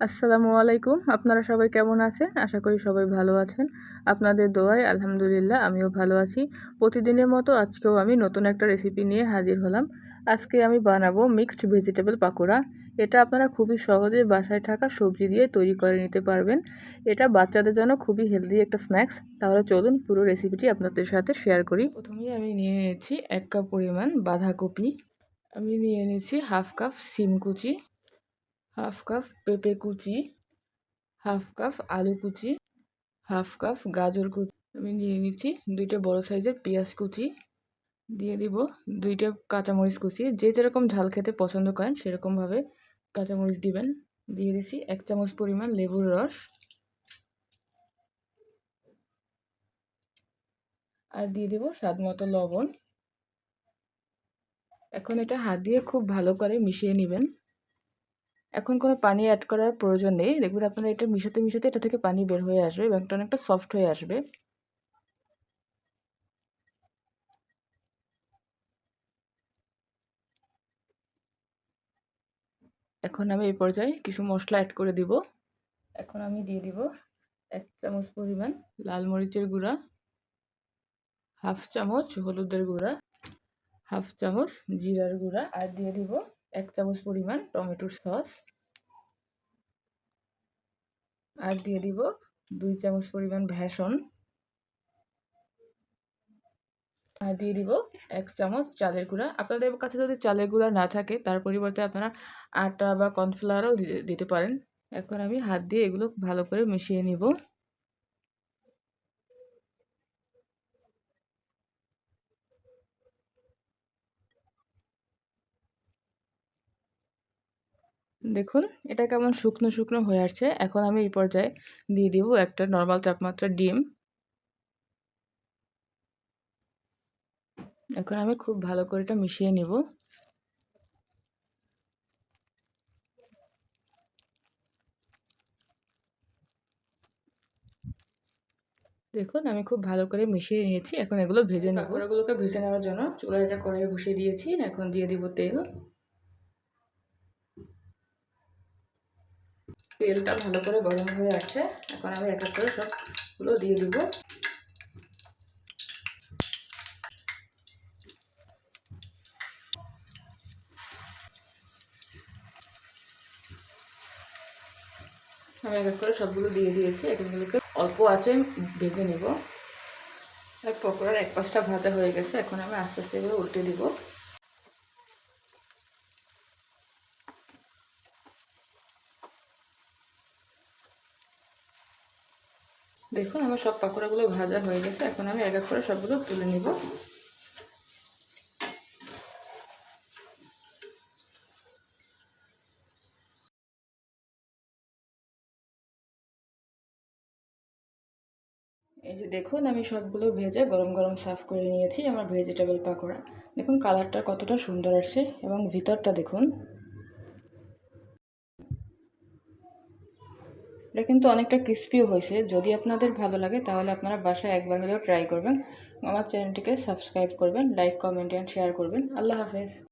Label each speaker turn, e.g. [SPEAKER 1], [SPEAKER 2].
[SPEAKER 1] আসসালামু আলাইকুম। আপনারা সবাই কেমন আছেন? আশা করি সবাই ভালো আছেন। আপনাদের দোয়ায় আলহামদুলিল্লাহ আমিও ভালো আছি। প্রতিদিনের মতো আজকেও আমি নতুন একটা রেসিপি নিয়ে হাজির হলাম। আজকে আমি বানাবো মিক্সড ভেজিটেবল পাকোড়া। এটা আপনারা খুবই সহজে বাসায় থাকা সবজি দিয়ে তৈরি করে নিতে পারবেন। এটা বাচ্চাদের জন্য খুবই হেলদি একটা স্ন্যাক্স তাহলে চলুন পুরো রেসিপিটি আপনাদের সাথে শেয়ার করি। প্রথমেই আমি নিয়ে নিয়েছি এক কাপ পরিমাণ বাঁধাকপি। আমি নিয়ে নিয়েছি হাফ কাপ সিম কুচি। হাফ কাপ পেঁপে কুচি, হাফ কাপ আলু কুচি, হাফ কাপ গাজর কুচি। আমি নিয়ে নিচ্ছি দুইটা বড় সাইজের পেঁয়াজ কুচি। দিয়ে দিব দুইটা কাঁচামরিচ কুচি। যে যেরকম ঝাল খেতে পছন্দ করেন, সেরকমভাবে কাঁচামরিচ দিবেন। দিয়ে দিছি এক চামচ পরিমাণ লেবুর রস। আর দিয়ে দিব স্বাদ মতো লবণ। এখন এটা হাত দিয়ে খুব ভালো করে মিশিয়ে নেবেন। এখন কোনো পানি অ্যাড করার প্রয়োজন নেই। দেখবেন আপনারা এটা মিশাতে মিশাতে এটা থেকে পানি বের হয়ে আসবে এবং এটা অনেকটা সফট হয়ে আসবে। এখন আমি এই পর্যায়ে কিছু মশলা অ্যাড করে দিব। এখন আমি দিয়ে দিব এক চামচ পরিমাণ লাল মরিচের গুঁড়া, হাফ চামচ হলুদের গুঁড়া, হাফ চামচ জিরার গুঁড়া, আর দিয়ে দিব এক চামচ পরিমাণ টমেটোর সস। আর দিয়ে দিব দুই চামচ পরিমাণ ভেষণ। আর দিয়ে দিব এক চামচ চালের গুঁড়া। আপনাদের কাছে যদি চালের গুঁড়া না থাকে, তার পরিবর্তে আপনারা আটা বা কর্নফ্লাওয়ারও দিতে পারেন। এখন আমি হাত দিয়ে এগুলো ভালো করে মিশিয়ে নিব। দেখুন এটা কেমন শুকনো শুকনো হয়ে আসছে। এখন আমি এই পর্যায়ে দিয়ে দিব একটা নর্মাল তাপমাত্রা ডিম। এখন আমি খুব ভালো করে এটা মিশিয়ে নিব। দেখুন আমি খুব ভালো করে মিশিয়ে নিয়েছি। এখন এগুলো ভেজে নেব। এগুলোকে ভেজে নেওয়ার জন্য চুলায় এটা কড়াই বসিয়ে দিয়েছি। এখন দিয়ে দিব তেল। তেলটা ভালো করে গরম হয়ে আসছে এখন আমি এক এক করে সবগুলো দিয়ে দিব। আমি এক এক করে সবগুলো দিয়ে দিয়েছি। এগুলোকে অল্প আছে ভেজে নিব। পকোড়ার এক পাশটা ভাজা হয়ে গেছে। এখন আমি আস্তে আস্তে এগুলো উল্টে দিব। দেখুন, আমার সব পাকোড়াগুলো ভাজা হয়ে গেছে। এখন আমি এক এক করে সবগুলো তুলে নিব। এই যে দেখুন, আমি সবগুলো ভেজে গরম গরম সার্ভ করে নিয়েছি আমার ভেজিটেবল পাকোড়া। দেখুন, কালারটা কতটা সুন্দর আসছে এবং ভিতরটা দেখুন। এটা কিন্তু অনেকটা ক্রিস্পিও হয়েছে। যদি আপনাদের ভালো লাগে, তাহলে আপনারা বাসায় একবার হলেও ট্রাই করবেন। আমার চ্যানেলটিকে সাবস্ক্রাইব করবেন লাইক কমেন্ট অ্যান্ড শেয়ার করবেন। আল্লাহ হাফেজ।